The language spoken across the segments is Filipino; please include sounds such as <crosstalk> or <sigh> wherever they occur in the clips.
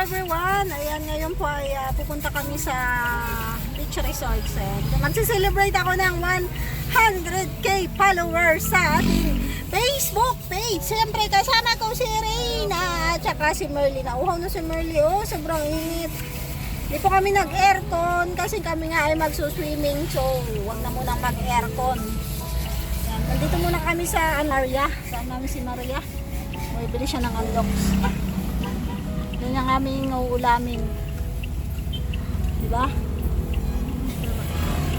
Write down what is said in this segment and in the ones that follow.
everyone! Ayan, ngayon po ay ah, pupunta kami sa beach resorts. Ayan. Magse-celebrate ako ng 100k followers sa ating Facebook page. Siyempre, kasama ko si Reyna at saka si Merly. Nauhaw na si Merly. Oh, sobrang init. Hindi po kami nag-aircon kasi kami nga ay magsuswimming. So, wag na munang mag-aircon. Nandito muna kami sa Maria. Saan namin si Maria? May bili siya ng unlocks. Yun ang aming uulamin. Diba?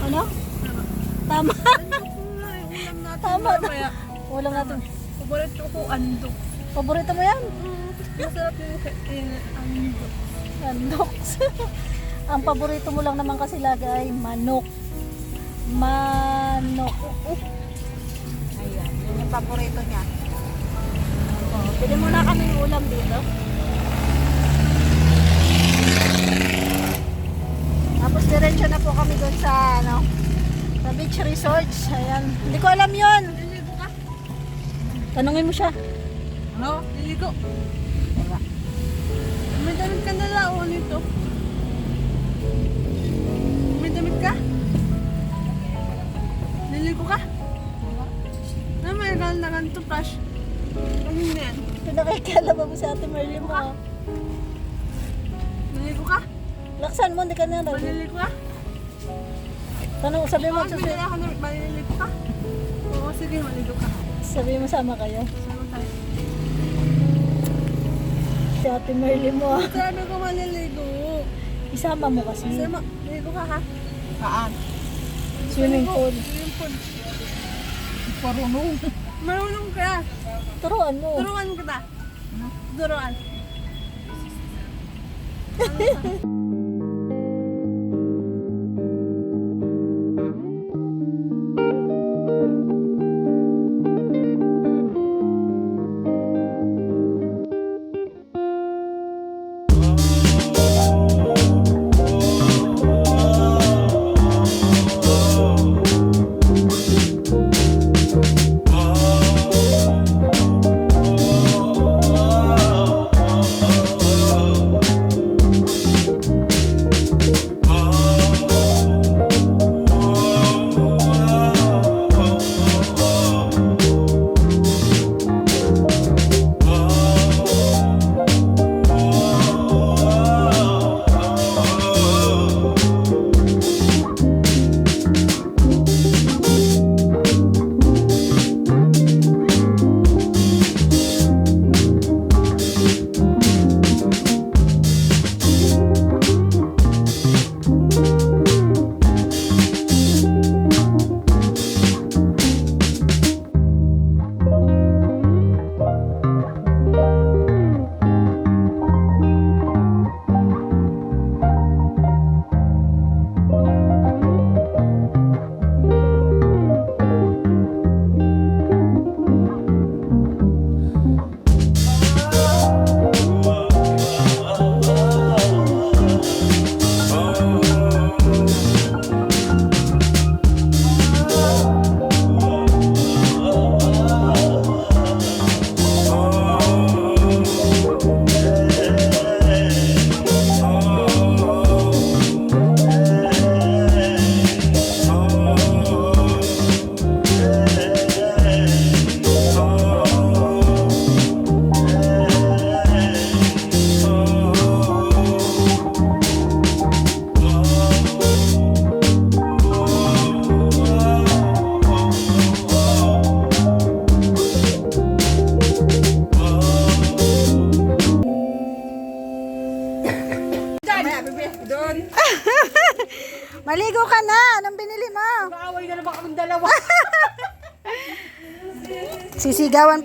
Ano? Tama. Tama. mamaya. Ulam natin. Paborito ko andok. Paborito mo yan? Masarap yung kain andok. Unlocks. <laughs> ang paborito mo lang naman kasi lagi ay manok. Manok. Ayan. Yun yung paborito niya. Oh, Pili muna kami ulam dito. Tapos diretso na po kami doon sa ano, sa beach resorts. Ayan. Hindi ko alam yon. Liligo ka? Tanungin mo siya. Ano? Liligo. May damit ka na lao nito. May damit ka? Liligo ka? Na may gal na ganito flash. Ano yan? Pinakikialaman mo sa ate Merly mo. ah. Laksan mo, hindi ka na. Maliligo ka? Tanong, sabi mo, sabi na maliligo ka? Oo, sige, maligo ka. sabi mo sama kayo. Sama tayo. Si ate Merly mo. ah. Sabi ko maliligo. Isama mo kasi. Sama, ligo ka ha? Saan? Swimming pool. Swimming pool. Marunong. Marunong ka. Turuan mo. Turuan kita. Turuan. Doon. <laughs>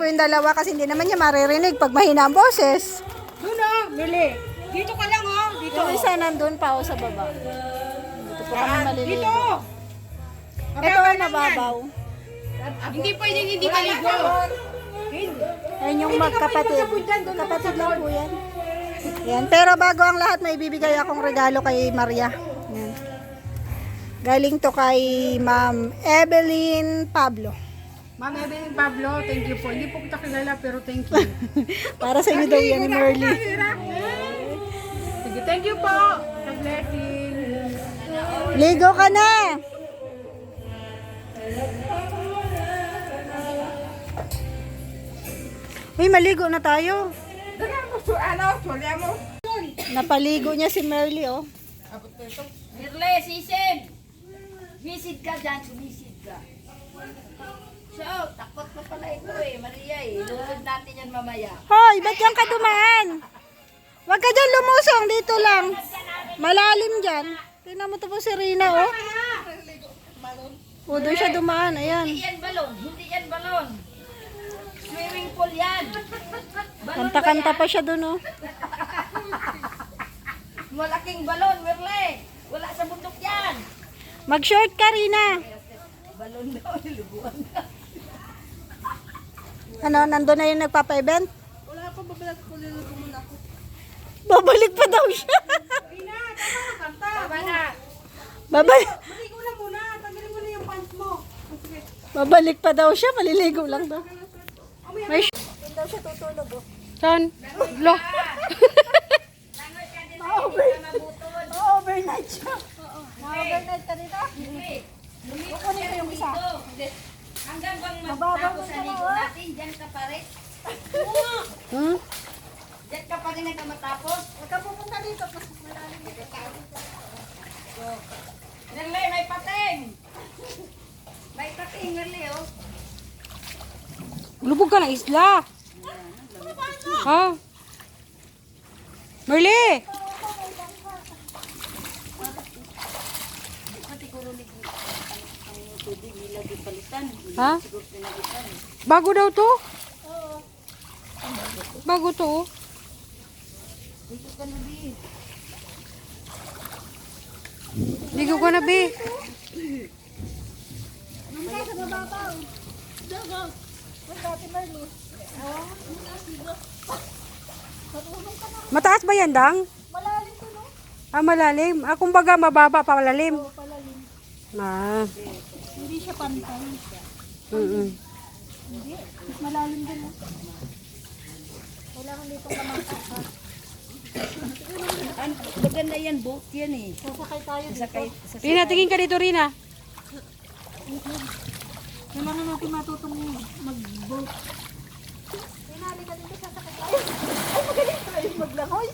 Yung dalawa kasi hindi naman niya maririnig pag mahina ang boses. Doon ah, Mili. Dito ka lang oh. Dito. Yung isa nandun pa o sa baba. Dito po kami Dito. maliligo. Ito ang mababaw. Hindi pwedeng hindi maligo. Ayun yung magkapatid. Kapatid lang po yan. Yan. Pero bago ang lahat, may bibigay akong regalo kay Maria. Yan. Galing to kay Ma'am Evelyn Pablo. Ma'am Evelyn Pablo, thank you po. Hindi po kita kilala pero thank you. <laughs> Para sa inyo daw yan ni Merly. Thank you po. The blessing. Ligo ka na! Uy, maligo na tayo. Ganyan mo, su- ano, suli mo. Napaligo niya si Merly, oh. Mirle, sisid! Visit ka dyan, sumisid. So, takot pa pala ito eh, Maria eh. Lulod natin yan mamaya. Hoy, ba't yan ka dumaan? Huwag ka dyan lumusong, dito lang. Malalim dyan. Tingnan mo to po si Rina, oh. O, doon siya dumaan, ayan. Hindi yan balon, hindi yan balon. Swimming pool yan. Kanta-kanta pa siya doon, oh. Malaking balon, Mirle. Wala sa bundok yan. Mag-short ka, Rina. Balon daw, lubuan na. Ano, nandun na yung nagpapa-event? Wala pa, babalat ko, luluto muna ako. Babalik pa daw siya. Ka kanta. Tama na. Babalik, Maligo na muna. Tanggalin mo na yung pants mo. Babalik pa daw siya. Maliligo lang daw. May sh- daw siya tutulog, oh. Saan? Lo. Langoy ka din ay hindi ka mabutod. overnight siya. Ma-overnight ka dito? Lumipat ka yung isa. Hanggang bang matapos sa ligo natin, dyan ka pa rin. Hmm? Diyan ka pa rin hanggang matapos. Huwag ka pupunta dito. Mas malalim dito. Nerle, may pating! May pating, Nerle, oh. Lubog ka na isla. Ha? Merly! Ha? Bago daw to? Bago to? oh. Ligo ka na, be. Mataas ba yan, Dang? Malalim to, no? Ah, malalim. Ah, kumbaga mababa pa malalim. Oo, palalim. Ah. Hindi siya pantay. Mm Malalim din. An, maganda yan, boat yan eh. Sasakay tayo Sakay, sa Rina, tingin ka dito, Rina. Kailangan natin matutong mag-boat. Hinali ka dito, sasakay tayo. Ay, magaling tayo maglangoy.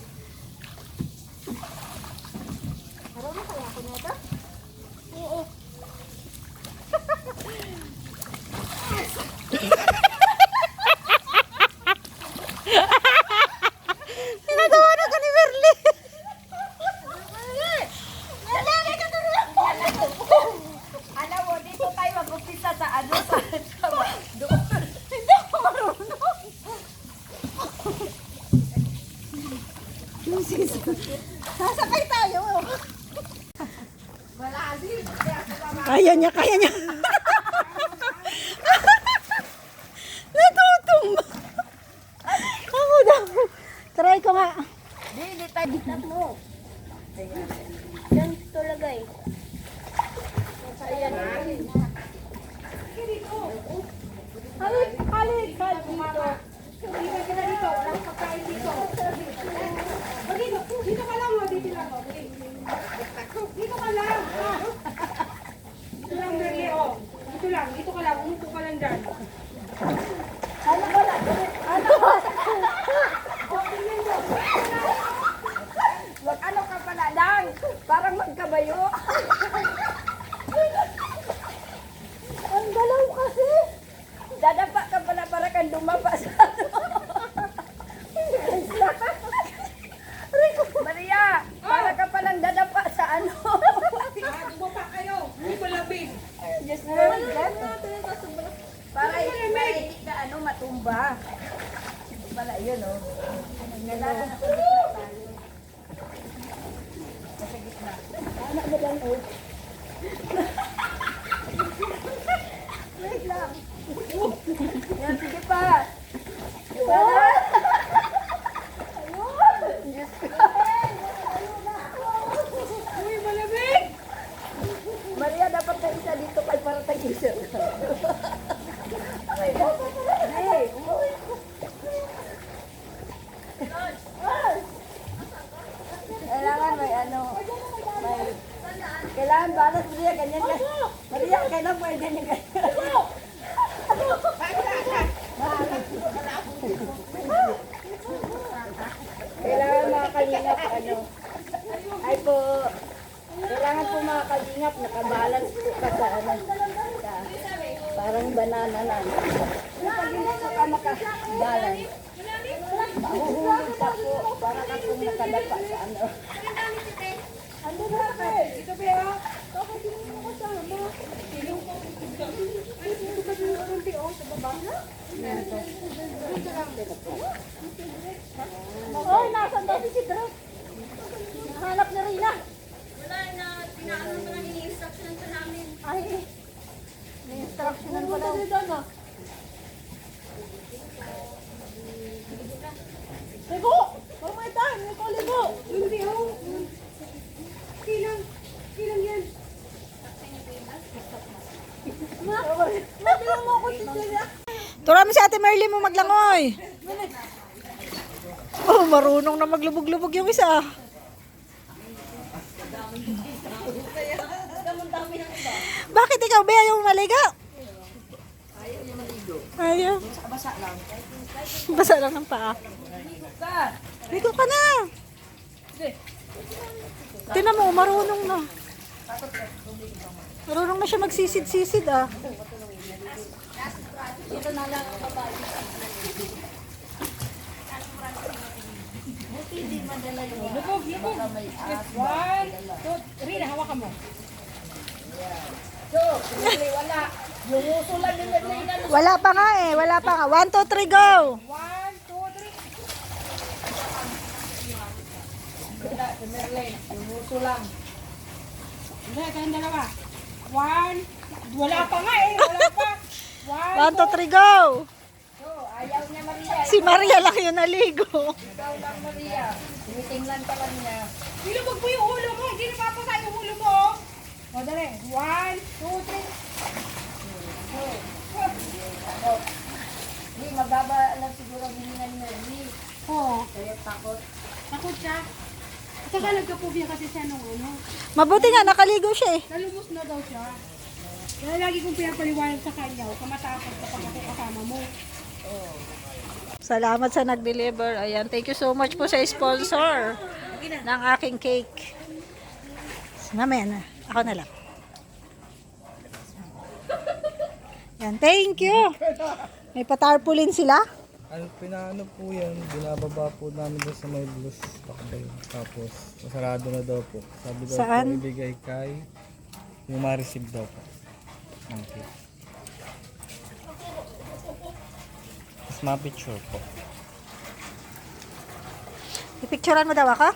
Kailangan po mga kalingap, nakabalance po ka sa, ano, sa, parang banana lang. Pag hindi po ka makabalance, mahuhulog ka po, para ka pong nakadapa sa ano. Ano na ka? Ito ba ya? Bakit mo kasama? Ko. Ito ba yung kunti oh, sa baba? Oh, nasan daw si Sidro? Hanap na rin na. Wala na, pinaano mo na ini-instruction sa namin. Ay, may instructional pa daw. Ligo! Huwag may time! Ligo, ligo! Hindi oh. Kilang. Kilang yan. Mabilang mo ako Celia. Tura si Ate Merly mo maglangoy. Oh, marunong na maglubog-lubog yung isa. Bakit ikaw, Bea, yung maliga? Ayaw niya maligo. Ayaw. Basa lang. Basa lang ng paa. Ligo ka na. Tinan mo, marunong na. Marunong na siya magsisid-sisid ah. Lubog, lubog. One, two, Rina, hawakan mo. Hindi, wala. Wala pa nga eh, wala pa nga. One, two, three, go! One, two, three. Wala, si Merlin. Yung uso lang. Hindi, kayong dalawa. One, wala pa nga eh, wala pa. One, One, two, three, go! So, ayaw niya Maria. Si Maria lang yung naligo. Ikaw lang Maria. Tinitingnan ka lang niya. Nilubog mo yung ulo mo, hindi napapasa yung ulo mo. Oh. O, dali. One, two, three. Hindi, mababa lang siguro ang hininga ni Merlin. Oo. Kaya takot. Takot siya. Saka nagka-phobia kasi siya nung ano. Mabuti nga, nakaligo siya eh. Nalumos na daw siya. Kaya lagi kong pinapaliwanag sa kanya, huwag ka matakot kapag ako kasama mo. Salamat sa nag-deliver. Ayan, thank you so much po sa sponsor ng aking cake. Mamaya na. Ako na lang. Yan, thank you. May patarpulin sila. Ano, pinaano po yan, binababa po namin doon sa may blues takbay. Tapos, masarado na daw po. Sabi daw Saan? po, ibigay kay yung ma-receive daw po. Okay. Tapos ma-picture po. Ipicturean mo daw ako?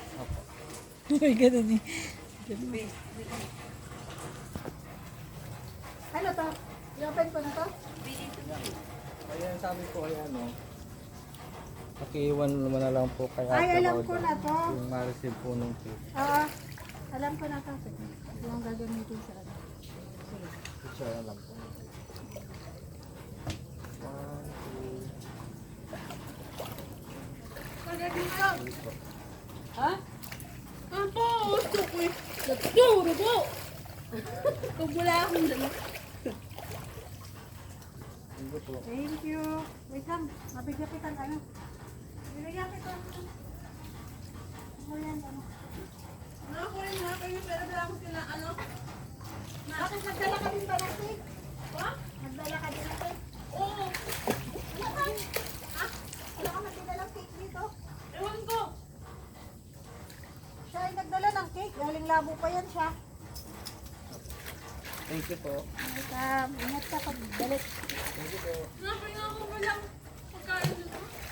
<laughs> Ay, ganun eh. Ano to? I-open ko na to? Ayan, sabi ko, ayan o. Pakiiwan naman na lang po kay Ay, Ate alam Roda. ko na to. Yung ma-receive po nung cake. Oo. alam ko na to. Ito ang gagamitin sa ano. Picture na lang po. One, two, Apa? Gusto ko eh. Duro po. Kung wala akong dala. Thank you po. Thank you. Wait lang. Mabigyan kita ng ano. Bibigyan kita ng ano. Nakakuha na kayo, pero wala ko sila, ano? Bakit nagdala ka din ba ng cake? Ha? Nagdala ka din ng cake? Oo, Wala ka? Ha? Wala ka magdala cake dito? ewan ko. Siya ay nagdala ng cake. Galing labo pa yan siya. Thank you po. Um, ingat ka pag balik. Pagkain dito?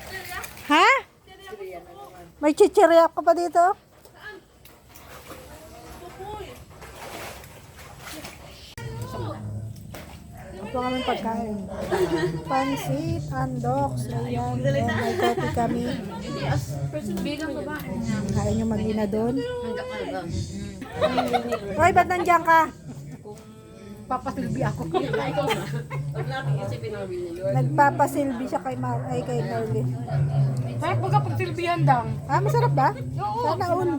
Kaya, Ha? May chichirya ka pa dito? pupoy. Ito kami pagkain. Pansit, andoks, ayan. And may coffee kami. Kain yung mag-ina doon. Hoy, ba't nandiyan ka? Papasilbi ako. <laughs> Nagpapasilbi siya kay Mar ay kay Marley. Sarap baga pagsilbihan dang. Ah, masarap ba? Sana all.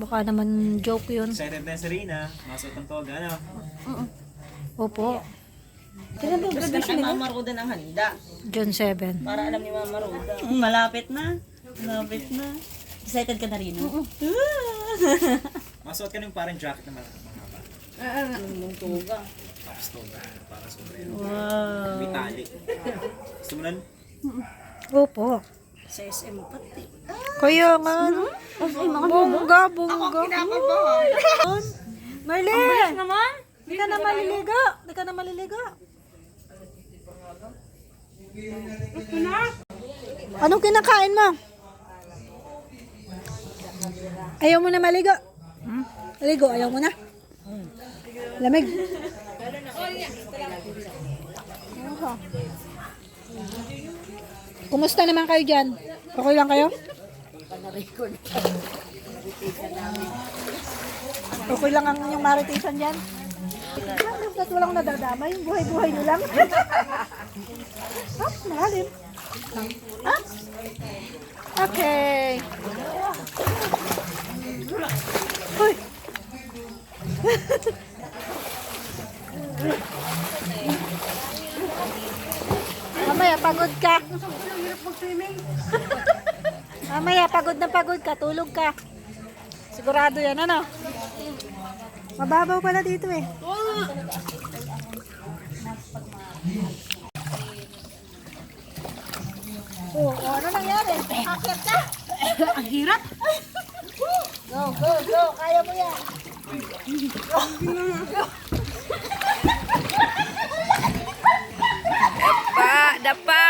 Baka naman joke yun. Excited na si Rina. Masot ang toga, ano? Opo. Kailan ba graduation nila? Mama Roda ng handa. June 7. Para alam ni Mama Roda. Malapit na. Malapit na. Excited ka na rin, no? Masot ka ng parang jacket na mga mahaba. Anong tuga? Tapos toga. Para sombrero. Wow. May tali. Gusto mo nun? Opo. Sa SM pati. Kaya nga, no? Bongga, bongga. Marlene! naman? Di ka na maliligo. Di ka na maliligo. Anong kinakain mo? Ayaw mo na maligo? Hmm? Maligo, ayaw mo na? Lamig. Aha. Kumusta naman kayo dyan? Okay lang kayo? Okay lang ang inyong maritisan dyan? Ba't walang nadadamay? Buhay-buhay nyo lang? <laughs> ah, malalim. Ah? Okay. Uy. Mamaya, pagod ka. Mamaya, pagod na pagod ka. Tulog ka. Sigurado yan, ano? Mababaw pala dito eh. Oh, oh, ano nangyari? Akit ka? <laughs> Ang hirap. Go, go, go. Kaya mo yan. Dapa, dapa.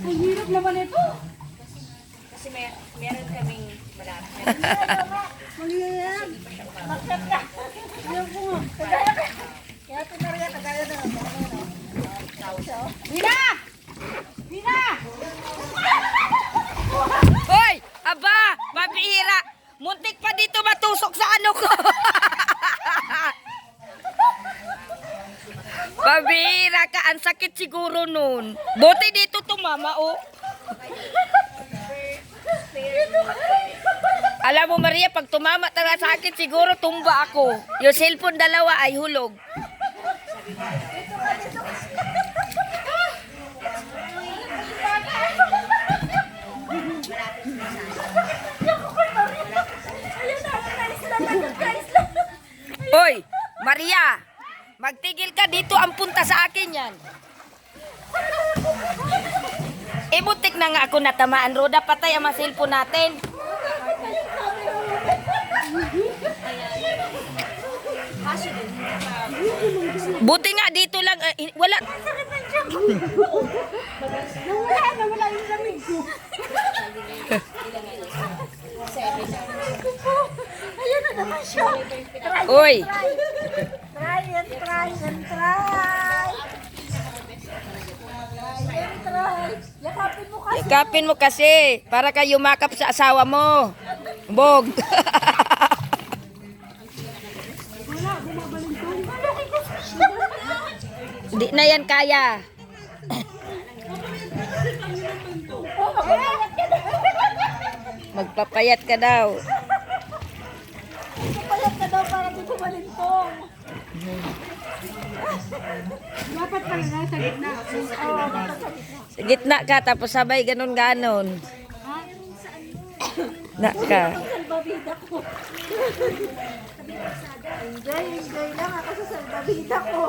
Ang hirap naman ito. Kasi may, meron kaming malapit. <laughs> Mali yan. Akit ka. Ayaw ko nga. Kagaya ka. Kaya tinariya, kagaya na. Rina! Rina! <laughs> Hoy! Aba! Mabihira! Muntik pa dito matusok sa ano ko! <laughs> Pabihira ka! Ang sakit siguro nun. Buti dito tumama, oh. Alam mo, Maria, pag tumama talaga sa siguro tumba ako. Yung cellphone dalawa ay hulog. Hoy, Maria! Magtigil ka dito ang punta sa akin yan. Ibutik na nga ako natamaan, Roda. Patay ang cellphone natin. Buti nga dito lang, eh, wala. Nawala, nawala yung lamig ko. Ayun na naman siya. Try, Uy, try and try and try. Try and try. Yakapin mo kasi. ikapin mo kasi para kayo makap sa asawa mo. Bog. <laughs> Di na yan kaya. Magpapayat ka daw. Payat ka daw para di kumalintong. Dapat pala nasa gitna. Oo, dapat sa gitna. Sa gitna ka tapos sabay ganon ganon. Na ka. Salbabida ko. enjoy, enjoy lang ako sa salbabida ko.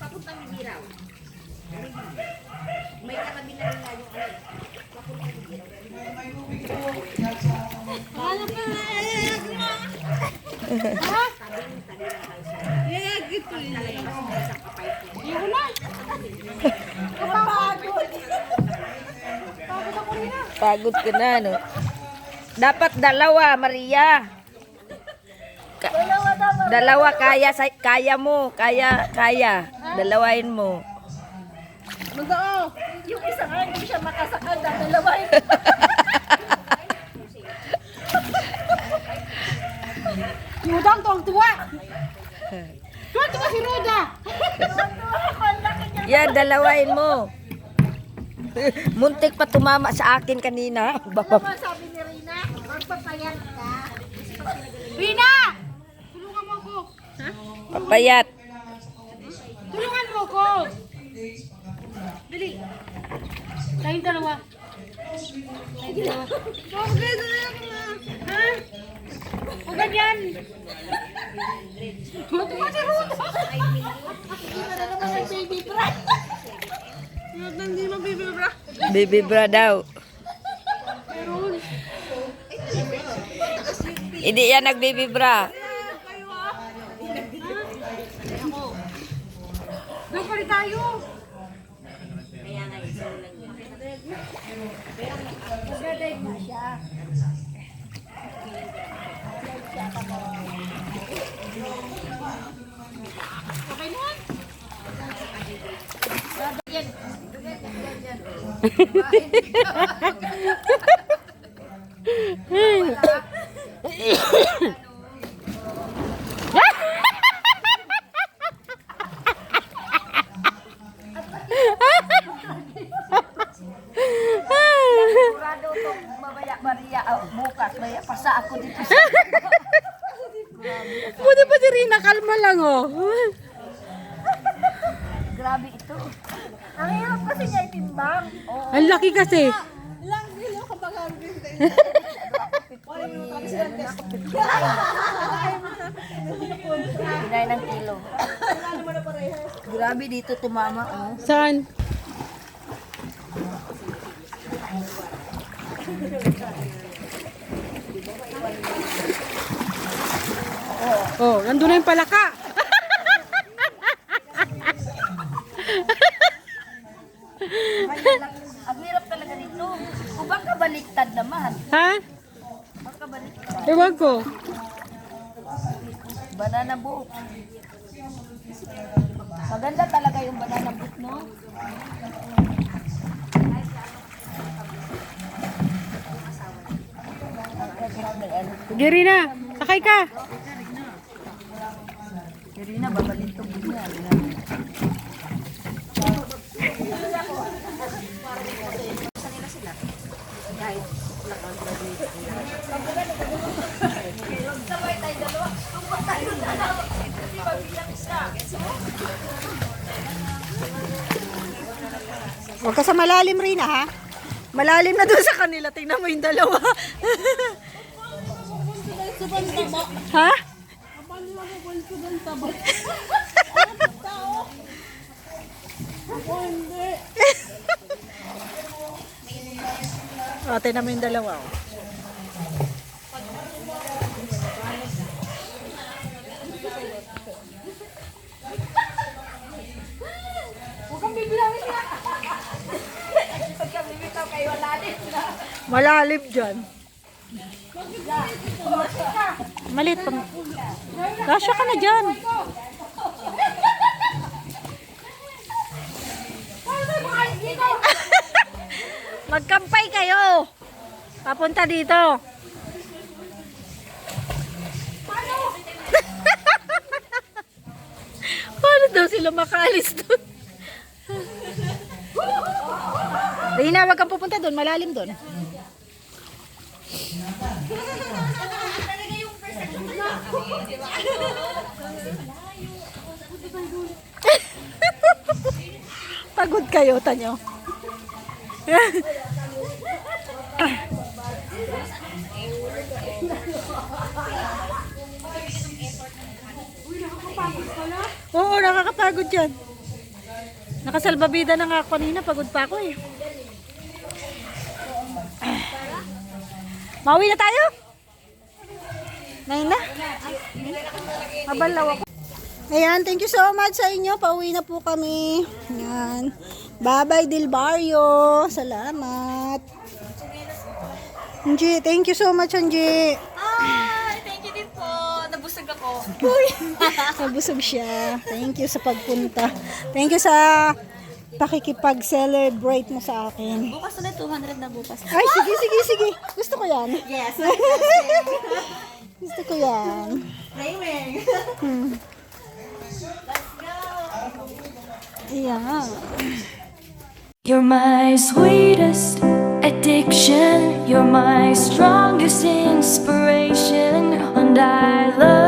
Kapagod. Pagod ako rin ah. Pagod ka na no. Dapat dalawa, Maria. Ka- Dalawa kaya sa- kaya mo, kaya kaya. Dalawain mo. Mag-oo. Yung isa nga, hindi siya makasakal dahil <laughs> dalawa yun. Rudang tuwang tuwa. Tuwa tuwa si Ruda. <laughs> Yan, dalawain mo. Muntik pa tumama sa akin kanina. Baka Ano sabi ni Rina? Magpapayat ka. Rina! Tulungan mo ko. papayat. Tulungan mo ko. Dali. Tayong dalawa. Tayong dalawa. <laughs> Na. Ha? O ganyan. Tuwa si Ruth. Hindi mo baby bra. Baby bra daw. Hindi yan nag-baby bra. Doon pa rin tayo. Sigurado to mamaya Maria ah, bukas maya pasa ako dito. Buti pa si Rina, kalma lang oh. Ang hirap kasi niya itimbang. Oo. Ang laki kasi. Pinay ng kilo. Grabe dito tumama oh. Saan? Oh, nandun na yung palaka. Ewan ko. Banana boat. Maganda talaga yung banana boat, no? Gerina, sakay ka. Hindi na, babalik to niya. Huwag ka sa malalim, Rina, ha? Malalim na doon sa kanila. Tingnan mo yung dalawa. ha? Tingnan mo yung dalawa. Oh. Malalim dyan. Malit pa. Kasya ka na dyan. <laughs> Magkampay kayo. Papunta dito. <laughs> Paano daw sila makaalis doon? Rina, wag kang pupunta doon. Malalim doon. <laughs> Pagod kayo, tanyo. <laughs> Oo, nakakapagod yan. Nakasalbabida na nga ako kanina, pagod pa ako eh. Mauwi na tayo? Ngayon na? Mabalaw ako. Ayan, thank you so much sa inyo. Pauwi na po kami. Ayan. Bye-bye, Dilbario. Salamat. Angie, thank you so much, Angie. Ay, thank you din po. Nabusag ako. <laughs> Nabusog siya. Thank you sa pagpunta. Thank you sa pakikipag-celebrate mo sa akin. Bukas ulit, 200 na bukas. Ay, sige, sige, sige. Gusto ko yan. Yes. <laughs> Gusto ko yan. Raymond. Hmm. Let's go. Yeah. You're my sweetest addiction. You're my strongest inspiration. And I love